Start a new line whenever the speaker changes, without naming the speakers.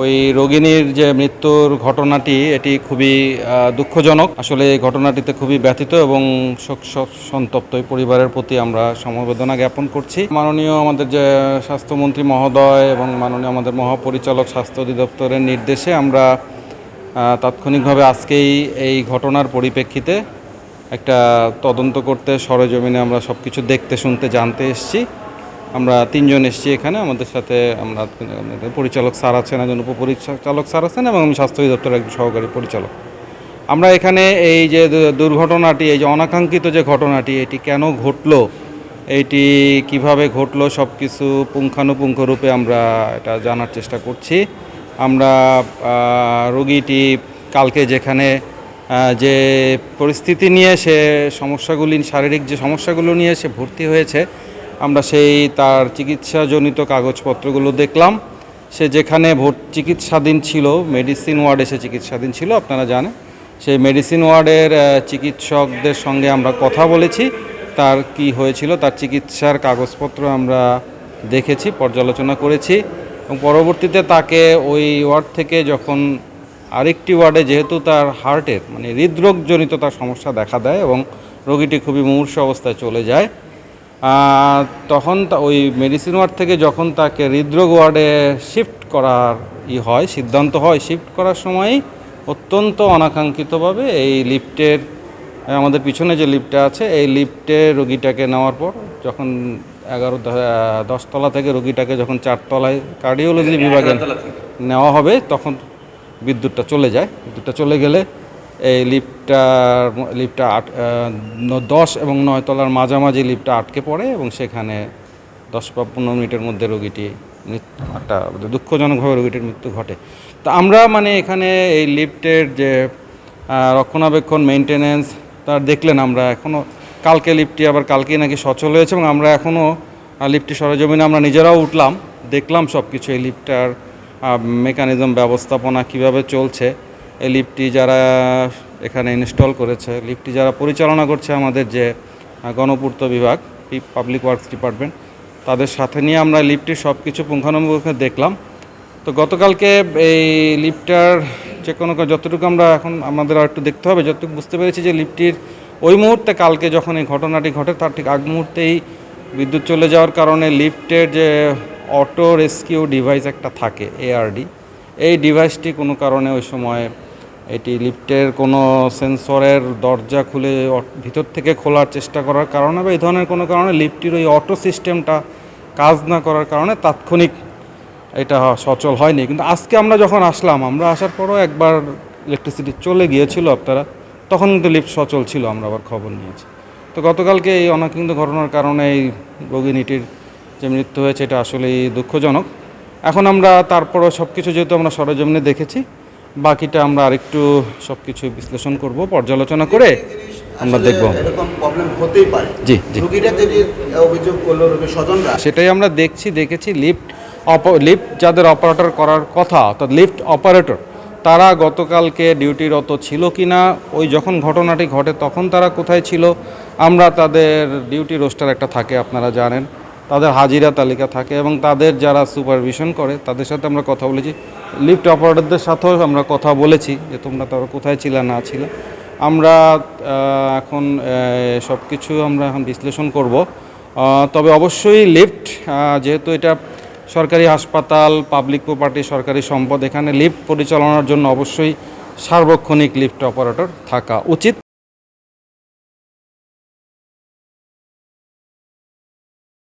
ওই রোগিণীর যে মৃত্যুর ঘটনাটি, এটি খুবই দুঃখজনক। আসলে এই ঘটনাটিতে খুবই ব্যথিত এবং শোক সন্তপ্ত পরিবারের প্রতি আমরা সমবেদনা জ্ঞাপন করছি। মাননীয় আমাদের যে স্বাস্থ্যমন্ত্রী মহোদয় এবং মাননীয় আমাদের মহাপরিচালক স্বাস্থ্য অধিদপ্তরের নির্দেশে আমরা তাৎক্ষণিকভাবে আজকেই এই ঘটনার পরিপ্রেক্ষিতে একটা তদন্ত করতে সরেজমিনে আমরা সব কিছু দেখতে শুনতে জানতে এসেছি। আমরা তিনজন এসেছি এখানে, আমাদের সাথে আমরা পরিচালক স্যার আছেন, একজন উপপরিচালক স্যার আছেন এবং আমি স্বাস্থ্য অধিদপ্তরের একজন সহকারী পরিচালক। আমরা এখানে এই যে দুর্ঘটনাটি, এই যে অনাকাঙ্ক্ষিত যে ঘটনাটি, এটি কেন ঘটলো? এইটি কীভাবে ঘটলো? সব কিছু পুঙ্খানুপুঙ্খ রূপে আমরা এটা জানার চেষ্টা করছি। আমরা রোগীটি কালকে যেখানে যে পরিস্থিতি নিয়ে সে সমস্যাগুলি, শারীরিক যে সমস্যাগুলো নিয়ে সে ভর্তি হয়েছে আমরা সেই তার চিকিৎসাজনিত কাগজপত্রগুলো দেখলাম। সে যেখানে ভোট চিকিৎসাধীন ছিল মেডিসিন ওয়ার্ডে সে চিকিৎসাধীন ছিল, আপনারা জানেন। সেই মেডিসিন ওয়ার্ডের চিকিৎসকদের সঙ্গে আমরা কথা বলেছি, তার কি হয়েছিল, তার চিকিৎসার কাগজপত্র আমরা দেখেছি, পর্যালোচনা করেছি এবং পরবর্তীতে তাকে ওই ওয়ার্ড থেকে যখন আরেকটি ওয়ার্ডে, যেহেতু তার হার্টের মানে হৃদরোগজনিত তার সমস্যা দেখা দেয় এবং রোগীটি খুবই মুমূর্ষ অবস্থায় চলে যায় তখন তা- ওই মেডিসিন ওয়ার্ড থেকে যখন তাকে হৃদরোগ ওয়ার্ডে শিফট করার ই হয় সিদ্ধান্ত হয় শিফট করার সময় অত্যন্ত অনাকাঙ্ক্ষিতভাবে এই লিফটের আমাদের পিছনে যে লিফটটা আছে এই লিফটে রোগীটাকে নেওয়ার পর যখন এগারো দশতলা থেকে রোগীটাকে যখন চারতলায় কার্ডিওলজি বিভাগে নেওয়া হবে তখন বিদ্যুৎটা চলে যায়। বিদ্যুৎটা চলে গেলে এই লিফটটার লিফটটা আট দশ এবং নয় তলার মাঝামাঝি লিফটটা আটকে পড়ে এবং সেখানে দশ বা পনেরো মিনিটের মধ্যে রোগীটি একটা দুঃখজনকভাবে রোগীটির মৃত্যু ঘটে। তো আমরা মানে এখানে এই লিফটের যে রক্ষণাবেক্ষণ মেনটেনেন্স তার দেখলেন আমরা এখনও কালকে লিফটটি আবার কালকেই নাকি সচল হয়েছে এবং আমরা এখনও লিফটটি সরজমিনে আমরা নিজেরাও উঠলাম, দেখলাম সব কিছু এই লিফটটার মেকানিজম ব্যবস্থাপনা কীভাবে চলছে এই লিফটটি যারা এখানে ইনস্টল করেছে, লিফটটি যারা পরিচালনা করছে আমাদের যে গণপূর্ত বিভাগ পাবলিক ওয়ার্কস ডিপার্টমেন্ট তাদের সাথে নিয়ে আমরা লিফটটির সব কিছু পুঙ্খানুপুঙ্খ দেখলাম। তো গতকালকে এই লিফটটার যে কোনো যতটুকু আমরা এখন, আমাদের আর একটু দেখতে হবে, যতটুকু বুঝতে পেরেছি যে লিফটটির ওই মুহূর্তে, কালকে যখন এই ঘটনাটি ঘটে, তার ঠিক আগ মুহূর্তেই বিদ্যুৎ চলে যাওয়ার কারণে লিফটের যে অটো রেস্কিউ ডিভাইস একটা থাকে এআরডি এই ডিভাইসটি কোনো কারণে ওই সময় এটি লিফটের কোনো সেন্সরের দরজা খুলে ভিতর থেকে খোলার চেষ্টা করার কারণে বা এই ধরনের কোনো কারণে লিফটটির ওই অটো সিস্টেমটা কাজ না করার কারণে তাৎক্ষণিক এটা সচল হয়নি। কিন্তু আজকে আমরা যখন আসলাম, আমরা আসার পরও একবার ইলেকট্রিসিটি চলে গিয়েছিল আপনারা, তখন কিন্তু লিফট সচল ছিল, আমরা আবার খবর নিয়েছি। তো গতকালকে এই অনাকাঙ্ক্ষিত ঘটনার কারণে এই রোগিনীটির যে মৃত্যু হয়েছে, এটা আসলেই দুঃখজনক। এখন আমরা তারপরও সব কিছু যেহেতু আমরা সরজমিনে দেখেছি বাকিটা আমরা আরেকটু সব কিছু বিশ্লেষণ করব পর্যালোচনা করে আমরা দেখব। জি, জি। সেটাই আমরা দেখছি দেখেছি লিফট অপ লিফট যাদের অপারেটর করার কথা অর্থাৎ লিফট অপারেটর তারা গতকালকে ডিউটিরত ছিল কি না ওই যখন ঘটনাটি ঘটে তখন তারা কোথায় ছিল আমরা তাদের ডিউটি রোস্টার একটা থাকে আপনারা জানেন। তাদের হাজিরা তালিকা থাকে এবং তাদের যারা সুপারভিশন করে, তাদের সাথে আমরা কথা বলেছি। লিফট অপারেটরদের সাথেও আমরা কথা বলেছি যে তোমরা তারা কোথায় ছিলে, না ছিলে। আমরা এখন সব কিছু আমরা এখন বিশ্লেষণ করব। তবে অবশ্যই লিফট যেহেতু এটা সরকারি হাসপাতাল পাবলিক প্রপার্টি সরকারি সম্পদ, এখানে লিফট পরিচালনার জন্য অবশ্যই সার্বক্ষণিক লিফট অপারেটর থাকা উচিত।